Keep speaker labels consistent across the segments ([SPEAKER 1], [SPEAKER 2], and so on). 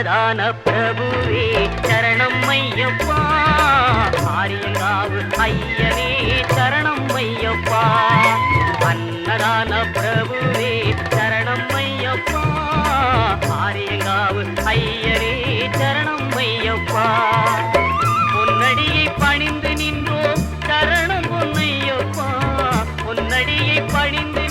[SPEAKER 1] அன்னதான பிரபுவே சரணம் ஐயப்பா. ஆரியங்காவு ஐயனே சரணம் ஐயப்பா. அன்னதான பிரபுவே சரணம் ஐயப்பா. ஆரியங்காவு ஐயனே சரணம் ஐயப்பா. பொன்னடியை பணிந்து நின்றோம் சரணம் பொன்னையப்பா. பொன்னடியை பணிந்து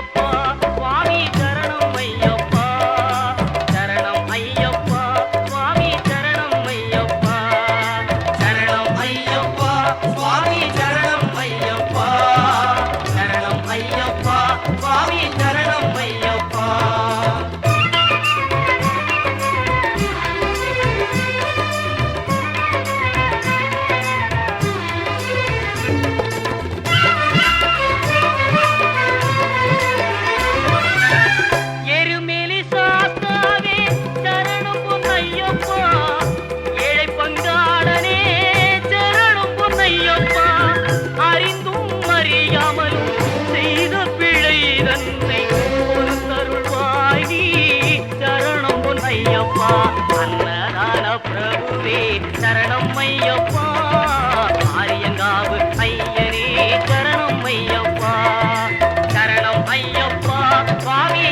[SPEAKER 1] up பிரபுவே சரணம் ஐயப்பா. ஆரியங்காவு ஐயனே சரணம் ஐயப்பா. சரணம் ஐயப்பா சுவாமி